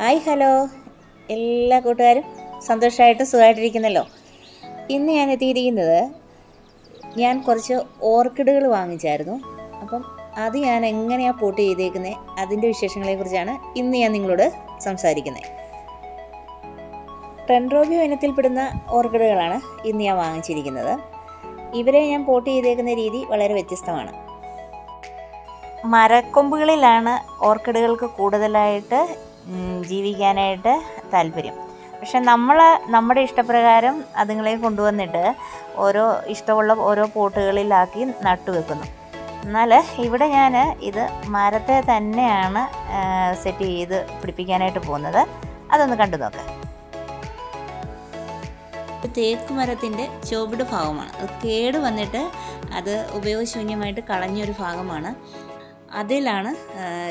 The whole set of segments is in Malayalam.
Hi hello. എല്ലാ കൂട്ടുകാരും സന്തോഷമായിട്ട് സുഖമായിട്ടിരിക്കുന്നല്ലോ. ഇന്ന് ഞാൻ എത്തിയിരിക്കുന്നത് ഞാൻ കുറച്ച് ഓർക്കിഡുകൾ വാങ്ങിച്ചായിരുന്നു. അപ്പം അത് ഞാൻ എങ്ങനെയാണ് പോട്ട് ചെയ്തേക്കുന്നത് അതിന്റെ വിശേഷങ്ങളെക്കുറിച്ചാണ് ഇന്ന് ഞാൻ നിങ്ങളോട് സംസാരിക്കുന്നത്. ട്രെൻഡ്രോബിയോ ഇനത്തിൽപ്പെടുന്ന ഓർക്കിഡുകളാണ് ഇന്ന് ഞാൻ വാങ്ങിച്ചിരിക്കുന്നത്. ഇവരെ ഞാൻ പോട്ട് ചെയ്തേക്കുന്ന രീതി വളരെ വ്യത്യസ്തമാണ്. മരക്കൊമ്പുകളിലാണ് ഓർക്കിഡുകൾക്ക് കൂടുതലായിട്ട് ജീവിക്കാനായിട്ട് താല്പര്യം. പക്ഷെ നമ്മൾ നമ്മുടെ ഇഷ്ടപ്രകാരം അതുങ്ങളെ കൊണ്ടുവന്നിട്ട് ഓരോ ഇഷ്ടമുള്ള ഓരോ പോട്ടുകളിലാക്കി നട്ടു വെക്കുന്നു. എന്നാൽ ഇവിടെ ഞാൻ ഇത് മരത്തെ തന്നെയാണ് സെറ്റ് ചെയ്ത് പിടിപ്പിക്കാനായിട്ട് പോകുന്നത്. അതൊന്ന് കണ്ടു നോക്കാം. തേക്ക് മരത്തിന്റെ ചുവട് ഭാഗമാണ്. അത് കേട് വന്നിട്ട് അത് ഉപയോഗശൂന്യമായിട്ട് കളഞ്ഞൊരു ഭാഗമാണ്. അതിലാണ്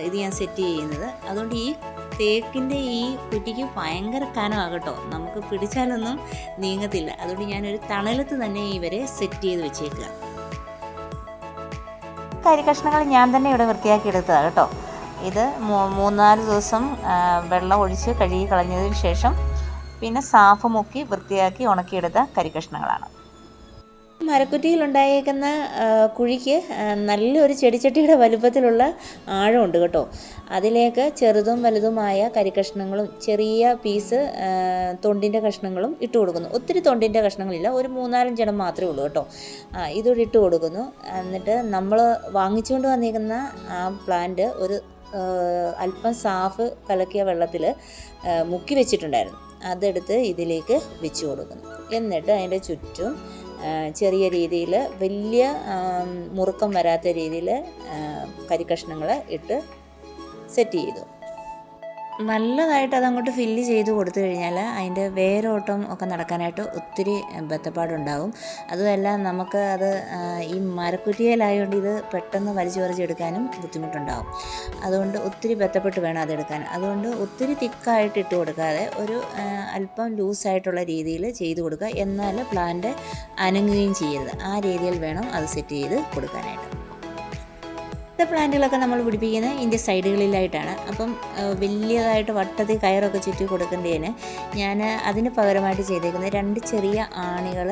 ഇത് ഞാൻ സെറ്റ് ചെയ്യുന്നത്. അതുകൊണ്ട് ഈ തേക്കിന്റെ ഈ കുറ്റിക്ക് ഭയങ്കര കനമാകട്ടോ. നമുക്ക് പിടിച്ചാലൊന്നും നീങ്ങത്തില്ല. അതുകൊണ്ട് ഞാനൊരു തണലത്ത് തന്നെ ഇവരെ സെറ്റ് ചെയ്ത് വെച്ചേക്കുക. കരി കഷ്ണങ്ങൾ ഞാൻ തന്നെ ഇവിടെ വൃത്തിയാക്കി എടുത്തതാണ് കേട്ടോ. ഇത് മൂന്നാൽ ദിവസം വെള്ളം ഒഴിച്ച് കഴുകി കളഞ്ഞതിന് ശേഷം പിന്നെ സാഫ് മുക്കി വൃത്തിയാക്കി ഉണക്കിയെടുത്ത കരിക്കഷ്ണങ്ങളാണ് മരക്കുറ്റിയിലുണ്ടായേക്കുന്ന കുഴിക്ക് നല്ലൊരു ചെടിച്ചട്ടിയുടെ വലുപ്പത്തിലുള്ള ആഴമുണ്ട് കേട്ടോ. അതിലേക്ക് ചെറുതും വലുതുമായ കരിക്കഷ്ണങ്ങളും ചെറിയ പീസ് തൊണ്ടിന്റെ കഷ്ണങ്ങളും ഇട്ട് കൊടുക്കുന്നു. ഒത്തിരി തൊണ്ടിന്റെ കഷ്ണങ്ങളില്ല ഒരു മൂന്നാലഞ്ചെണ്ണം മാത്രമേ ഉള്ളൂ കേട്ടോ. ഇതോടെ ഇട്ട് കൊടുക്കുന്നു. എന്നിട്ട് നമ്മൾ വാങ്ങിച്ചുകൊണ്ട് വന്നിരിക്കുന്ന ആ പ്ലാന്റ് ഒരു അല്പം സാഫ് കലക്കിയ വെള്ളത്തിൽ മുക്കി വെച്ചിട്ടുണ്ടായിരുന്നു. അതെടുത്ത് ഇതിലേക്ക് വെച്ച് കൊടുക്കുന്നു. എന്നിട്ട് അതിന്റെ ചുറ്റും ചെറിയ രീതിയിൽ വലിയ മുറുക്കം വരാത്ത രീതിയിൽ കരിക്കഷ്ണങ്ങൾ ഇട്ട് സെറ്റ് ചെയ്തു. നല്ലതായിട്ട് അതങ്ങോട്ട് ഫില്ല് ചെയ്ത് കൊടുത്തു കഴിഞ്ഞാൽ അതിന്റെ വേരോട്ടം ഒക്കെ നടക്കാനായിട്ട് ഒത്തിരി ബത്തപ്പാടുണ്ടാവും അതുമല്ല നമുക്ക് അത് ഈ മരക്കുറ്റിയിലായതുകൊണ്ട് ഇത് പെട്ടെന്ന് വലിച്ചു പറിച്ചെടുക്കാനും ബുദ്ധിമുട്ടുണ്ടാവും. അതുകൊണ്ട് ഒത്തിരി ബത്തപ്പെട്ട് വേണം അതെടുക്കാൻ. അതുകൊണ്ട് ഒത്തിരി തിക്കായിട്ട് ഇട്ട് കൊടുക്കാതെ ഒരു അല്പം ലൂസായിട്ടുള്ള രീതിയിൽ ചെയ്ത് കൊടുക്കുക. എന്നാൽ പ്ലാന്റ് അനങ്ങുകയും ചെയ്യരുത്. ആ രീതിയിൽ വേണം അത് സെറ്റ് ചെയ്ത് കൊടുക്കാനായിട്ട്. ഇത്തെ പ്ലാന്റുകളൊക്കെ നമ്മൾ പിടിപ്പിക്കുന്നത് ഇതിന്റെ സൈഡുകളിലായിട്ടാണ്. അപ്പം വലിയതായിട്ട് വട്ടത്തിൽ കയറൊക്കെ ചുറ്റി കൊടുക്കേണ്ടതിന് ഞാൻ അതിന് പകരമായിട്ട് ചെയ്തേക്കുന്നത് രണ്ട് ചെറിയ ആണികൾ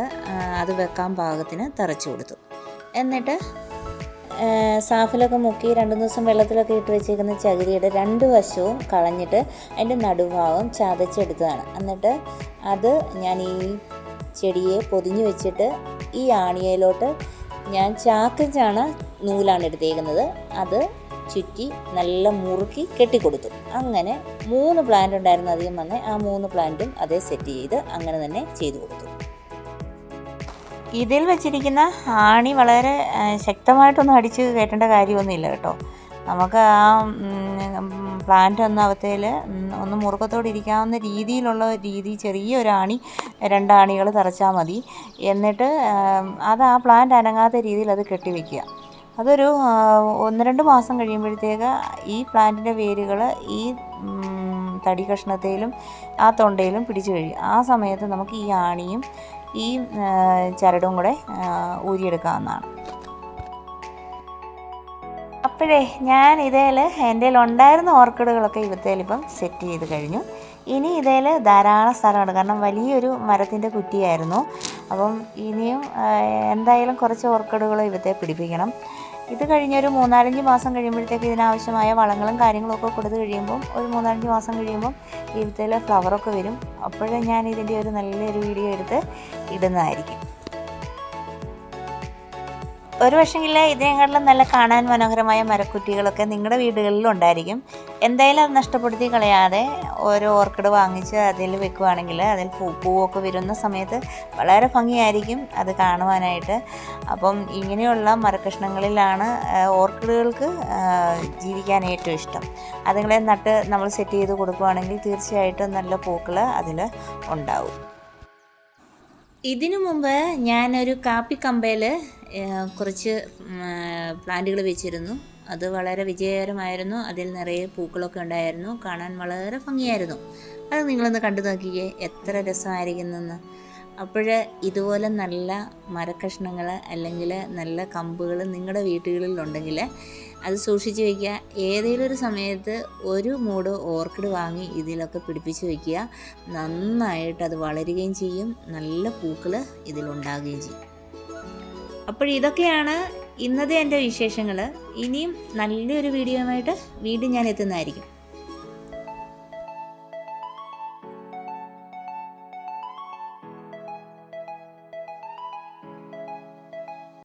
അത് വെക്കാൻ പാകത്തിന് തറച്ചു കൊടുത്തു. എന്നിട്ട് സാഫിലൊക്കെ മുക്കി രണ്ട് ദിവസം വെള്ളത്തിലൊക്കെ ഇട്ട് വെച്ചേക്കുന്ന ചകിരിയുടെ രണ്ട് വശവും കളഞ്ഞിട്ട് അതിന്റെ നടുഭാഗം ചതച്ചെടുത്തതാണ്. എന്നിട്ട് അത് ഞാൻ ഈ ചെടിയെ പൊതിഞ്ഞു വെച്ചിട്ട് ഈ ആണിയയിലോട്ട് ഞാൻ ചാക്കഞ്ചാണ് നൂലാണ് എടുത്തേക്കുന്നത്. അത് ചുറ്റി നല്ല മുറുക്കി കെട്ടിക്കൊടുത്തു. അങ്ങനെ മൂന്ന് പ്ലാന്റ് ഉണ്ടായിരുന്ന അധികം വന്ന്. ആ മൂന്ന് പ്ലാന്റും അതേ സെറ്റ് ചെയ്ത് അങ്ങനെ തന്നെ ചെയ്തു കൊടുത്തു. ഇതിൽ വെച്ചിരിക്കുന്ന ആണി വളരെ ശക്തമായിട്ടൊന്നും അടിച്ച് കയറ്റേണ്ട കാര്യമൊന്നുമില്ല കേട്ടോ. നമുക്ക് ആ പ്ലാന്റ് ഒന്ന് അവത്തേൽ ഒന്ന് മുറുക്കത്തോടെ ഇരിക്കാവുന്ന രീതിയിലുള്ള രീതി ചെറിയൊരു ആണി രണ്ടാണികൾ തറച്ചാൽ മതി. എന്നിട്ട് അത് ആ പ്ലാന്റ് അനങ്ങാത്ത രീതിയിൽ അത് കെട്ടിവെക്കുക. അതൊരു ഒന്ന് രണ്ട് മാസം കഴിയുമ്പോഴത്തേക്ക് ഈ പ്ലാന്റിന്റെ വേരുകൾ ഈ തടി കഷ്ണത്തിലും ആ തൊണ്ടയിലും പിടിച്ചു കഴിയും. ആ സമയത്ത് നമുക്ക് ഈ ആണിയും ഈ ചരടും കൂടെ ഊരിയെടുക്കാവുന്നതാണ്. അപ്പോഴേ ഞാൻ ഇതേൽ എന്റെ ഉണ്ടായിരുന്ന ഓർക്കിഡുകളൊക്കെ ഇവത്തേലിപ്പം സെറ്റ് ചെയ്ത് കഴിഞ്ഞു. ഇനി ഇതേൽ ധാരാളം സ്ഥലമുണ്ട് കാരണം വലിയൊരു മരത്തിന്റെ കുറ്റിയായിരുന്നു. അപ്പം ഇനിയും എന്തായാലും കുറച്ച് ഓർക്കിഡുകൾ ഇവത്തെ പിടിപ്പിക്കണം. ഇത് കഴിഞ്ഞൊരു മൂന്നാലഞ്ച് മാസം കഴിയുമ്പോഴത്തേക്ക് ഇതിനാവശ്യമായ വളങ്ങളും കാര്യങ്ങളും ഒക്കെ കൊടുത്തു കഴിയുമ്പം ഒരു മൂന്നാലഞ്ച് മാസം കഴിയുമ്പം ഇവിടുത്തെ ഫ്ലവറൊക്കെ വരും. അപ്പോഴേ ഞാൻ ഇതിന്റെ ഒരു നല്ലൊരു വീഡിയോ എടുത്ത് ഇടുന്നതായിരിക്കും. ഒരു പക്ഷെങ്കിൽ ഇതിനെക്കാട്ടിലും നല്ല കാണാൻ മനോഹരമായ മരക്കുറ്റികളൊക്കെ നിങ്ങളുടെ വീടുകളിൽ ഉണ്ടായിരിക്കും. എന്തായാലും അത് നഷ്ടപ്പെടുത്തി കളയാതെ ഓരോ ഓർക്കിഡ് വാങ്ങിച്ച് അതിൽ വെക്കുവാണെങ്കിൽ അതിൽ പൂ പൂവൊക്കെ വരുന്ന സമയത്ത് വളരെ ഭംഗിയായിരിക്കും അത് കാണുവാനായിട്ട്. അപ്പം ഇങ്ങനെയുള്ള മരക്കഷ്ണങ്ങളിലാണ് ഓർക്കിഡുകൾക്ക് ജീവിക്കാൻ ഏറ്റവും ഇഷ്ടം. അതുങ്ങളെ നട്ട് നമ്മൾ സെറ്റ് ചെയ്ത് കൊടുക്കുകയാണെങ്കിൽ തീർച്ചയായിട്ടും നല്ല പൂക്കൾ അതിൽ ഉണ്ടാവും. ഇതിനു മുമ്പ് ഞാനൊരു കാപ്പി കമ്പയിൽ കുറച്ച് പ്ലാന്റുകൾ വെച്ചിരുന്നു. അത് വളരെ വിജയകരമായിരുന്നു. അതിൽ നിറയെ പൂക്കളൊക്കെ ഉണ്ടായിരുന്നു. കാണാൻ വളരെ ഭംഗിയായിരുന്നു. അത് നിങ്ങളൊന്ന് കണ്ടു നോക്കിയേ എത്ര രസമായിരിക്കുന്നെന്ന്. അപ്പോൾ ഇതുപോലെ നല്ല മരക്കഷ്ണങ്ങൾ അല്ലെങ്കിൽ നല്ല കമ്പുകൾ നിങ്ങളുടെ വീട്ടുകളിലുണ്ടെങ്കിൽ അത് സൂക്ഷിച്ച് വയ്ക്കുക ഏതെങ്കിലും ഒരു സമയത്ത് ഒരു മൂട് ഓർക്കിഡ് വാങ്ങി ഇതിലൊക്കെ പിടിപ്പിച്ച് വയ്ക്കുക നന്നായിട്ട് അത് വളരുകയും ചെയ്യും. നല്ല പൂക്കൾ ഇതിലുണ്ടാകുകയും ചെയ്യും. അപ്പോൾ ഇതൊക്കെയാണ് ഇന്നത്തെ എന്റെ വിശേഷങ്ങൾ ഇനിയും നല്ലൊരു വീഡിയോയുമായിട്ട് വീണ്ടും ഞാൻ എത്തുന്നതായിരിക്കും.